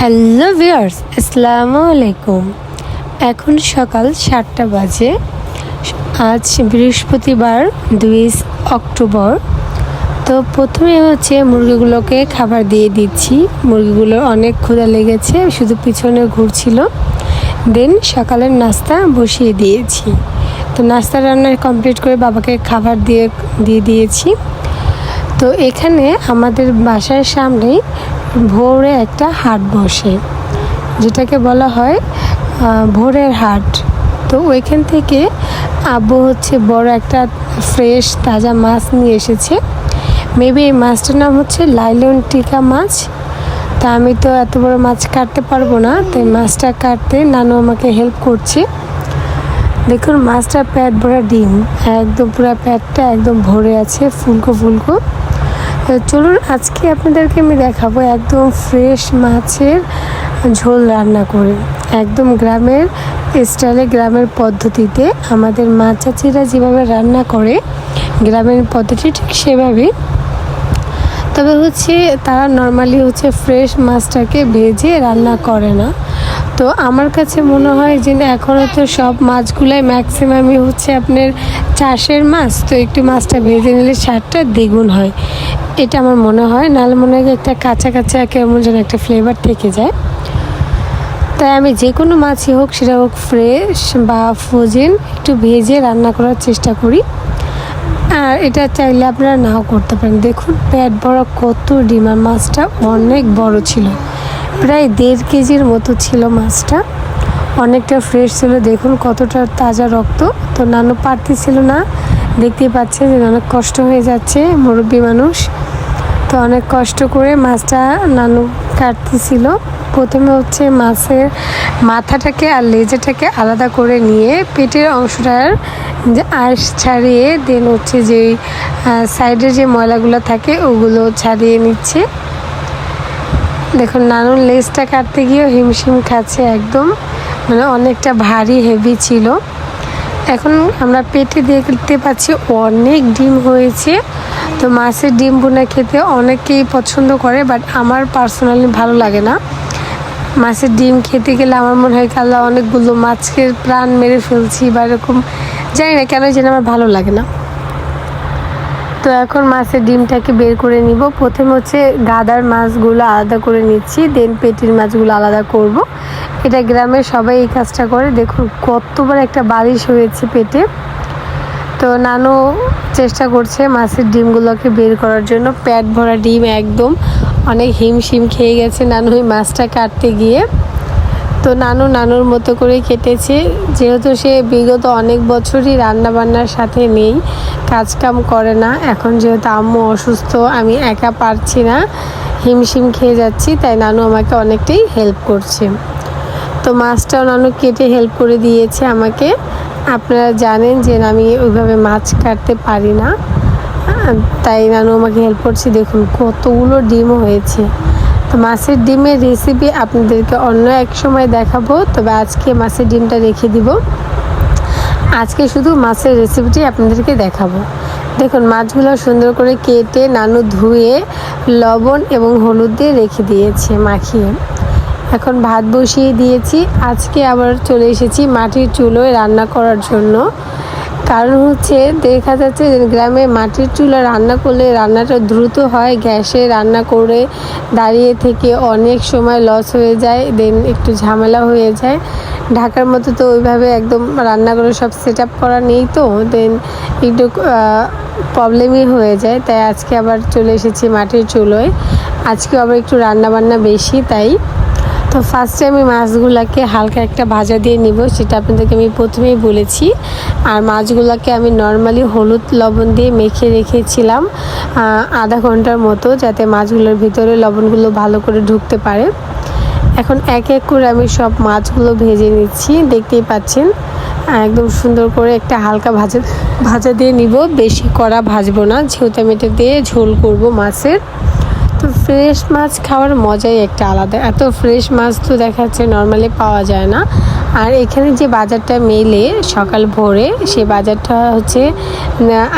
Hello viewers, আসসালামু আলাইকুম। এখন সকাল সাতটা বাজে। আজ বৃহস্পতিবার দুই অক্টোবর। তো প্রথমে হচ্ছে মুরগিগুলোকে খাবার দিয়ে দিচ্ছি। মুরগিগুলোর অনেক ক্ষুধা লেগেছে, শুধু পিছনে ঘুরছিল। দেন সকালের নাস্তা বসিয়ে দিয়েছি। তো নাস্তা রান্না কমপ্লিট করে বাবাকে খাবার দিয়ে দিয়ে দিয়েছি। তো এখানে আমাদের বাসার সামনেই ভোরে একটা হাট বসে, যেটাকে বলা হয় ভোরের হাট। তো ওইখান থেকে আব্বু হচ্ছে বড় একটা ফ্রেশ তাজা মাছ নিয়ে এসেছে। মেবি এই মাছটার নাম হচ্ছে লাইলন টিকা মাছ। তা আমি তো এত বড় মাছ কাটতে পারব না, তাই মাছটা কাটতে নানু আমাকে হেল্প করছে। দেখুন মাছটা প্যাট ভরা ডিম, একদম পুরো প্যাটটা একদম ভরে আছে, ফুলকো ফুলকো। চলুন, আজকে আপনাদেরকে আমি দেখাবো একদম ফ্রেশ মাছের ঝোল রান্না করে। একদম গ্রামের স্টাইলে গ্রামের পদ্ধতিতে আমাদের মা চাচিরা যেভাবে রান্না করে, গ্রামের পদ্ধতি ঠিক সেভাবেই। তবে হচ্ছে তারা নর্মালি হচ্ছে ফ্রেশ মাছটাকে ভেজে রান্না করে না। তো আমার কাছে মনে হয় যে এখনও তো সব মাছগুলাই ম্যাক্সিমামই হচ্ছে আপনার চাষের মাছ, তো একটু মাছটা ভেজে নিলে স্বাদটা দ্বিগুণ হয়। এটা আমার মনে হয়, নাহলে মনে হয় একটা কাঁচা কাঁচা কেমন যেন একটা ফ্লেভার থেকে যায়। তাই আমি যে কোনো মাছই হোক, সেটা হোক ফ্রেশ বা ফ্রোজেন একটু ভেজে রান্না করার চেষ্টা করি। আর এটা চাইলে আপনারা নাও করতে পারেন। দেখুন, পেট বড় কত ডিম, আর মাছটা অনেক বড় ছিল। প্রায় দেড় কেজির মতো ছিল মাছটা। অনেকটা ফ্রেশ ছিল। দেখুন, কতটা তাজা রক্ত। তো নানু পারতেছিল না। দেখতেই পাচ্ছে যে অনেক কষ্ট হয়ে যাচ্ছে, মুরব্বী মানুষ। তো অনেক কষ্ট করে মাছটা নানু কাটতেছিল। প্রথমে হচ্ছে মাছের মাথাটাকে আর লেজাটাকে আলাদা করে নিয়ে পেটের অংশটার যে আঁশ ছাড়িয়ে দেন হচ্ছে যে সাইডে যে ময়লাগুলো থাকে ওগুলো ছাড়িয়ে নিচ্ছে। দেখুন, নানুর লেজটা কাটতে গিয়েও হিমশিম খাচ্ছে একদম। মানে অনেকটা ভারী হেভি ছিল। এখন আমরা পেটে দেখতে পাচ্ছি অনেক ডিম হয়েছে। তো মাছের ডিম বোনা খেতে অনেকেই পছন্দ করে বাট আমার পার্সোনালি ভালো লাগে না। মাছের ডিম খেতে গেলে আমার মনে হয় কাল্লা অনেকগুলো মাছকে প্রাণ মেরে ফেলছি বা এরকম। জানি না কেন যেন আমার ভালো লাগে না। তো এখন মাছের ডিমটাকে বের করে নিব। প্রথমে হচ্ছে গাদার মাছগুলো আলাদা করে নিচ্ছি, দেন পেটির মাছগুলো আলাদা করব। এটা গ্রামের সবাই এই কাজটা করে। দেখুন, কতবার একটা বারিশ হয়েছে পেটে। তো নানু চেষ্টা করছে মাছের ডিমগুলোকে বের করার জন্য। প্যাট ভরা ডিম একদম। অনেক হিমশিম খেয়ে গেছে নানু ওই মাছটা কাটতে গিয়ে। তো নানু নানুর মতো করে কেটেছে। যেহেতু সে বিগত অনেক বছরই রান্না বান্নার সাথে নেই, কাজকাম করে না। এখন যেহেতু আম্মু অসুস্থ, আমি একা পারছি না, হিমশিম খেয়ে যাচ্ছি, তাই নানু আমাকে অনেকটাই হেল্প করছে। তো মাছটাও নানু কেটে হেল্প করে দিয়েছে আমাকে। আপনারা জানেন যে আমি ওইভাবে মাছ কাটতে পারি না। তাই নানু আমাকে হেল্প করছে। দেখুন কতগুলো ডিম হয়েছে। তো মাছের ডিমের রেসিপি আপনাদেরকে অন্য এক সময় দেখাবো, তবে আজকে মাছের ডিমটা রেখে দিব। আজকে শুধু মাছের রেসিপিটি আপনাদেরকে দেখাবো। দেখুন, মাছগুলো সুন্দর করে কেটে, নানু ধুয়ে, লবণ এবং হলুদ দিয়ে রেখে দিয়েছে, মাখিয়ে। এখন ভাত বসিয়ে দিয়েছি। আজকে আবার চলে এসেছি মাটির চুলোয় রান্না করার জন্য। কারণ হচ্ছে দেখা যাচ্ছে গ্রামে মাটির চুলা রান্না করলে রান্নাটা দ্রুত হয়, গ্যাসে রান্না করে দাঁড়িয়ে থেকে অনেক সময় লস হয়ে যায় দেন একটু ঝামেলা হয়ে যায়। ঢাকার মতো তো ওইভাবে একদম রান্না করে সব সেট আপ করা নেই তো দেন একটু প্রবলেমই হয়ে যায়। তাই আজকে আবার চলে এসেছি মাটির চুলোয়। আজকে আবার একটু রান্না বান্না বেশি, তাই তো ফার্স্টে আমি মাছগুলোকে হালকা একটা ভাজা দিয়ে নিব। সেটা আপনাদেরকে আমি প্রথমেই বলেছি। আর মাছগুলোকে আমি নর্মালি হলুদ লবণ দিয়ে মেখে রেখেছিলাম আধা ঘণ্টার মতো, যাতে মাছগুলোর ভিতরে লবণগুলো ভালো করে ঢুকতে পারে। এখন এক এক করে আমি সব মাছগুলো ভেজে নিচ্ছি। দেখতেই পাচ্ছেন, একদম সুন্দর করে একটা হালকা ভাজা ভাজা দিয়ে নিব। বেশি কড়া ভাজবো না, যেহেতু আমি দিয়ে ঝোল করব মাছের। তো ফ্রেশ মাছ খাওয়ার মজাই একটা আলাদা। এত ফ্রেশ মাছ তো দেখা যাচ্ছে নর্মালি পাওয়া যায় না। আর এখানে যে বাজারটা মেলে সকাল ভোরে সেই বাজারটা হচ্ছে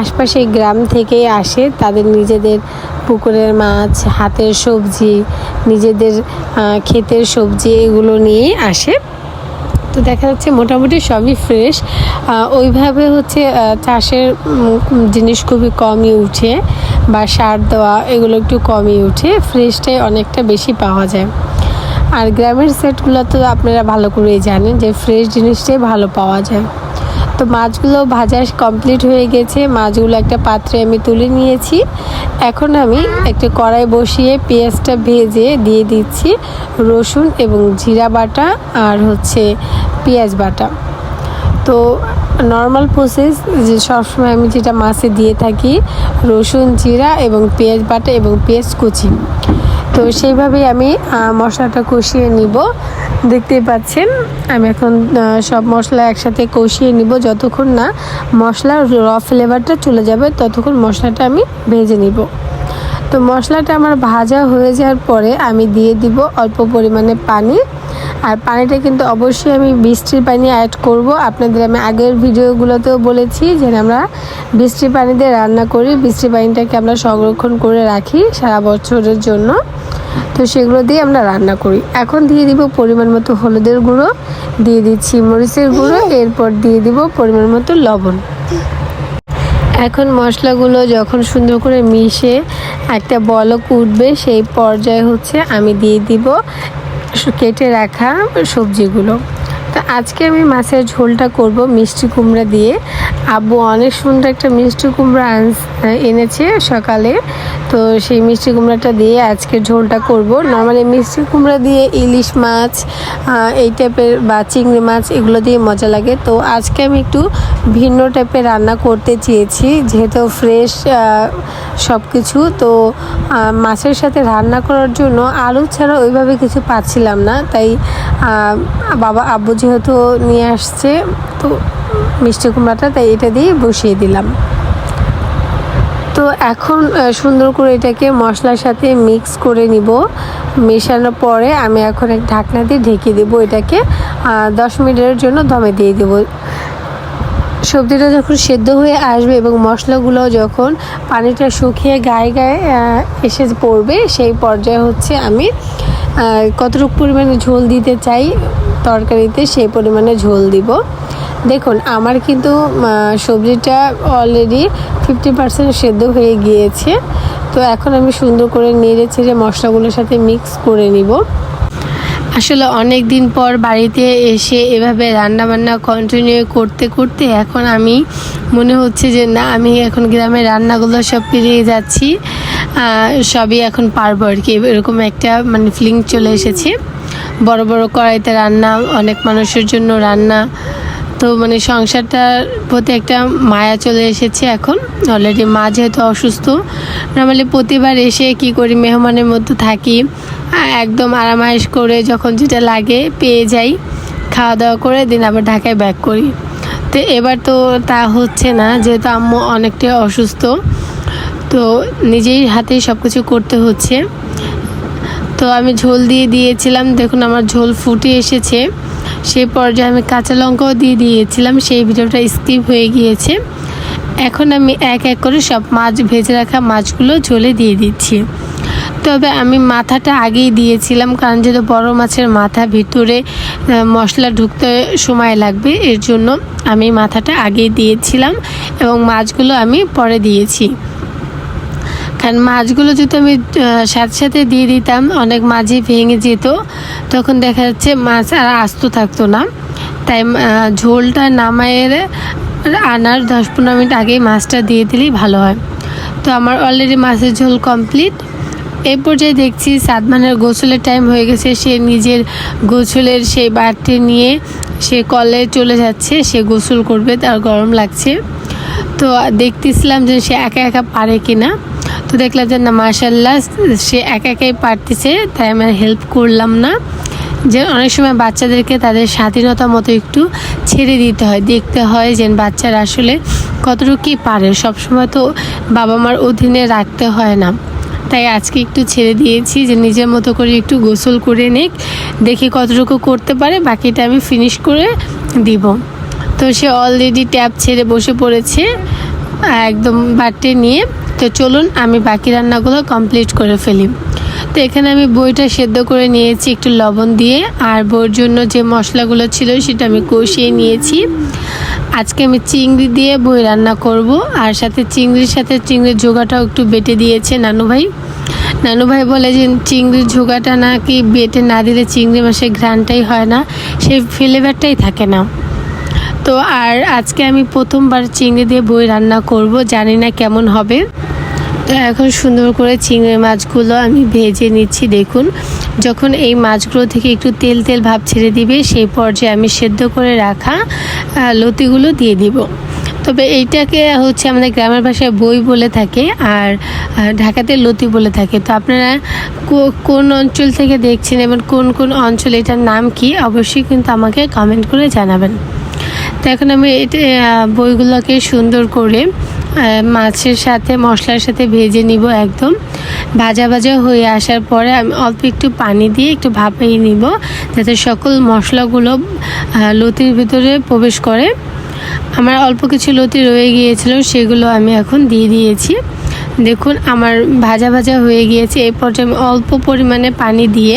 আশপাশে গ্রাম থেকে আসে তাদের নিজেদের পুকুরের মাছ, হাতের সবজি, নিজেদের ক্ষেতের সবজি এগুলো নিয়েই আসে। তো দেখা যাচ্ছে মোটামুটি সবই ফ্রেশ ওইভাবে হচ্ছে চাষের জিনিস খুবই কমই উঠে বা সার দেওয়া এগুলো একটু কমই উঠে ফ্রেশটাই অনেকটা বেশি পাওয়া যায়। আর গ্রামের সেটগুলো তো আপনারা ভালো করেই জানেন যে ফ্রেশ জিনিসটাই ভালো পাওয়া যায়। তো মাছগুলো ভাজা কমপ্লিট হয়ে গেছে। মাছগুলো একটা পাত্রে আমি তুলে নিয়েছি। এখন আমি একটা কড়াই বসিয়ে পেঁয়াজটা ভেজে দিয়ে দিচ্ছি। রসুন এবং জিরা বাটা আর হচ্ছে পেঁয়াজ বাটা। তো নর্মাল প্রসেস যে সবসময় আমি যেটা মাছে দিয়ে থাকি, রসুন, জিরা এবং পেঁয়াজ বাটা এবং পেঁয়াজ কুচি। তো সেইভাবেই আমি মশলাটা কষিয়ে নিব। দেখতেই পাচ্ছেন, আমি এখন সব মশলা একসাথে কষিয়ে নিব, যতক্ষণ না মশলার র ফ্লেভারটা চলে যাবে, ততক্ষণ মশলাটা আমি ভেজে নিব। তো মশলাটা আমার ভাজা হয়ে যাওয়ার পরে আমি দিয়ে দিব অল্প পরিমাণে পানি আর পানিটা কিন্তু অবশ্যই আমি বৃষ্টির পানি অ্যাড করব। আপনাদের আমি আগের ভিডিওগুলোতেও বলেছি যে আমরা বৃষ্টির পানি দিয়ে রান্না করি। বৃষ্টির পানিটাকে আমরা সংরক্ষণ করে রাখি সারা বছরের জন্য। তো সেগুলো দিয়ে আমরা রান্না করি। এখন দিয়ে দিব পরিমাণ মতো হলুদের গুঁড়ো, দিয়ে দিচ্ছি মরিচের গুঁড়ো, এরপর দিয়ে দিব পরিমাণ মতো লবণ। এখন মশলাগুলো যখন সুন্দর করে মিশে একটা বলক উঠবে, সেই পর্যায়ে হচ্ছে আমি দিয়ে দিব কেটে রাখা সবজিগুলো। তো আজকে আমি মাছের ঝোলটা করব মিষ্টি কুমড়া দিয়ে। আব্বু অনেক সুন্দর একটা মিষ্টি কুমড়া এনেছে সকালে। তো সেই মিষ্টি কুমড়াটা দিয়ে আজকে ঝোলটা করব। নর্মালি মিষ্টি কুমড়া দিয়ে ইলিশ মাছ এই টাইপের বা চিংড়ি মাছ, এগুলো দিয়ে মজা লাগে। তো আজকে আমি একটু ভিন্ন টাইপের রান্না করতে চেয়েছি, যেহেতু ফ্রেশ সব কিছু তো মাছের সাথে রান্না করার জন্য আলু ছাড়া ওইভাবে কিছু পাচ্ছিলাম না। তাই বাবা আব্বু যেহেতু নিয়ে আসছে, তো মিষ্টি কুমড়াটা তাই এটা দিয়ে বসিয়ে দিলাম। তো এখন সুন্দর করে এটাকে মশলার সাথে মিক্স করে নিব। মেশানোর পরে আমি এখন এক ঢাকনা দিয়ে ঢেকে দেবো এটাকে। দশ মিনিটের জন্য দমে দিয়ে দেবো। সবজিটা যখন সেদ্ধ হয়ে আসবে এবং মশলাগুলো যখন পানিটা শুকিয়ে গায়ে গায়ে এসে পড়বে, সেই পর্যায়ে হচ্ছে আমি কতটুকু পরিমাণে ঝোল দিতে চাই তরকারিতে সেই পরিমাণে ঝোল দিব। দেখুন, আমার কিন্তু সবজিটা অলরেডি ফিফটি পার্সেন্ট সেদ্ধ হয়ে গিয়েছে। তো এখন আমি সুন্দর করে নেড়ে ছেড়ে মশলাগুলোর সাথে মিক্স করে নিব। আসলে অনেক দিন পর বাড়িতে এসে এভাবে রান্না বান্না কন্টিনিউ করতে করতে এখন আমি মনে হচ্ছে যে না, আমি এখন গ্রামের রান্নাগুলো সব পেরিয়ে যাচ্ছি। সবই এখন পারব আর কি। এরকম একটা মানে ফিলিং চলে এসেছে। বড় বড় কড়াইতে রান্না, অনেক মানুষের জন্য রান্না। তো মানে সংসারটার প্রতি একটা মায়া চলে এসেছে এখন। অলরেডি মা যেহেতু অসুস্থ নর্মালি প্রতিবার এসে কি করি, মেহমানের মতো থাকি। একদম আরামাইশ করে যখন যেটা লাগে পেয়ে যাই। খাওয়া দাওয়া করে দিন আবার ঢাকায় ব্যাক করি। তো এবার তো তা হচ্ছে না, যেহেতু আম্মু অনেকটাই অসুস্থ। তো নিজেই হাতেই সব কিছু করতে হচ্ছে। তো আমি ঝোল দিয়ে দিয়েছিলাম, দেখুন আমার ঝোল ফুটে এসেছে। সেই পর্যায়ে আমি কাঁচা লঙ্কাও দিয়ে দিয়েছিলাম, সেই ভিডিওটা স্কিপ হয়ে গিয়েছে। এখন আমি এক এক করে সব মাছ, ভেজে রাখা মাছগুলো ঝোলে দিয়ে দিচ্ছি। তবে আমি মাথাটা আগেই দিয়েছিলাম, কারণ যেহেতু বড় মাছের মাথা, ভিতরে মশলা ঢুকতে সময় লাগবে, এর জন্য আমি মাথাটা আগেই দিয়েছিলাম এবং মাছগুলো আমি পরে দিয়েছি। কারণ মাছগুলো যদি আমি সাথে সাথে দিয়ে দিতাম, অনেক মাছই ভেঙে যেত, তখন দেখা যাচ্ছে মাছ আর আস্ত থাকতো না। তাই ঝোলটা নামায়ের আনার দশ পনেরো মিনিট আগেই মাছটা দিয়ে দিলেই ভালো হয়। তো আমার অলরেডি মাছের ঝোল কমপ্লিট এই পর্যায়ে দেখছি সাদমানের গোসলের টাইম হয়ে গেছে। সে নিজের গোসলের সেই বাড়তি নিয়ে সে কলে চলে যাচ্ছে, সে গোসল করবে, তার গরম লাগছে। তো দেখতেছিলাম যে সে একা একা পারে কিনা। তো দেখলাম যে না মার্শাল্লাহ সে একা একাই পারতেছে, তাই আমি হেল্প করলাম না। যে অনেক সময় বাচ্চাদেরকে তাদের স্বাধীনতা মতো একটু ছেড়ে দিতে হয়, দেখতে হয় যে বাচ্চারা আসলে কতটুকু কী পারে। সবসময় তো বাবা মার অধীনে রাখতে হয় না। তাই আজকে একটু ছেড়ে দিয়েছি যে নিজের মতো করে একটু গোসল করে নিক, দেখি কতটুকু করতে পারে, বাকিটা আমি ফিনিশ করে দিব। তো সে অলরেডি ট্যাপ ছেড়ে বসে পড়েছে, একদম বাটে নিয়ে। তো চলুন আমি বাকি রান্নাগুলো কমপ্লিট করে ফেলি। তো এখানে আমি বইটা সেদ্ধ করে নিয়েছি একটু লবণ দিয়ে, আর বইয়ের জন্য যে মশলাগুলো ছিল সেটা আমি কষিয়ে নিয়েছি। আজকে আমি চিংড়ি দিয়ে বই রান্না করব, আর সাথে চিংড়ির সাথে চিংড়ির জোগাটাও একটু বেটে দিয়েছে নানু ভাই। নানু ভাই বলে যে চিংড়ির ঝোগাটা নাকি বেটে না দিলে চিংড়ি মাছের ঘ্রাণটাই হয় না, সেই ফ্লেভারটাই থাকে না। তো আর আজকে আমি প্রথমবার চিংড়ি দিয়ে বই রান্না করব, জানি না কেমন হবে। তো এখন সুন্দর করে চিংড়ি মাছগুলো আমি ভেজে নিচ্ছি, দেখুন। যখন এই মাছগুলো থেকে একটু তেল তেল ভাব ছেড়ে দিবে, সেই পর্যায়ে আমি সেদ্ধ করে রাখা লতিগুলো দিয়ে দিব। তবে এইটাকে হচ্ছে আমাদের গ্রামের ভাষায় বই বলে থাকে, আর ঢাকাতে লতি বলে থাকে। তো আপনারা কোন অঞ্চল থেকে দেখছেন এবং কোন কোন অঞ্চল এটার নাম কি, অবশ্যই কিন্তু আমাকে কমেন্ট করে জানাবেন। তো এখন আমি এটা বইগুলোকে সুন্দর করে মাছের সাথে, মশলার সাথে ভেজে নিব একদম। ভাজা ভাজা হয়ে আসার পরে আমি অল্প একটু পানি দিয়ে একটু ভাপিয়ে নিব, যাতে সকল মশলাগুলো লতির ভিতরে প্রবেশ করে। আমার অল্প কিছু লতি রয়ে গিয়েছিল, সেগুলো আমি এখন দিয়ে দিয়েছি। দেখুন, আমার ভাজা ভাজা হয়ে গিয়েছে। এই পর্যায়ে আমি অল্প পরিমাণে পানি দিয়ে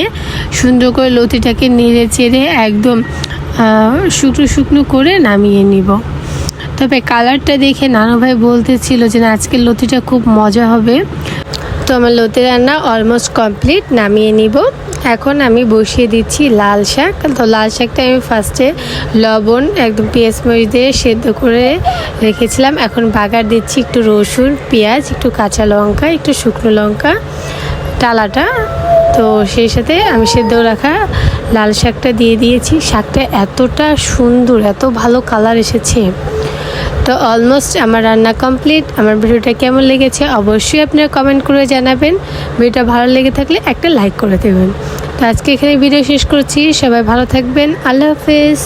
সুন্দর করে লতিটাকে নেড়ে চেড়ে একদম শুকনো শুকনো করে নামিয়ে নিব। তবে কালারটা দেখে নানু ভাই বলতেছিল যে, না, আজকের লতিটা খুব মজা হবে। তো আমার লতি রান্না অলমোস্ট কমপ্লিট নামিয়ে নিব। এখন আমি বসিয়ে দিচ্ছি লাল শাক। তো লাল শাকটা আমি ফার্স্টে লবণ, একদম পেঁয়াজ মরিচ দিয়ে সেদ্ধ করে রেখেছিলাম। এখন বাগার দিচ্ছি একটু রসুন, পেঁয়াজ, একটু কাঁচা লঙ্কা, একটু শুকনো লঙ্কা টালাটা তো সেই সাথে আমি সেদ্ধ রাখা লাল শাকটা দিয়ে দিয়েছি। শাকটা এতটা সুন্দর, এত ভালো কালার এসেছে। তো অলমোস্ট আমার রান্না কমপ্লিট আমার ভিডিওটা কেমন লেগেছে অবশ্যই আপনারা কমেন্ট করে জানাবেন। ভিডিওটা ভালো লেগে থাকলে একটা লাইক করে দেবেন। তো আজকে এখানে ভিডিও শেষ করছি। সবাই ভালো থাকবেন। আল্লাহ হাফেজ।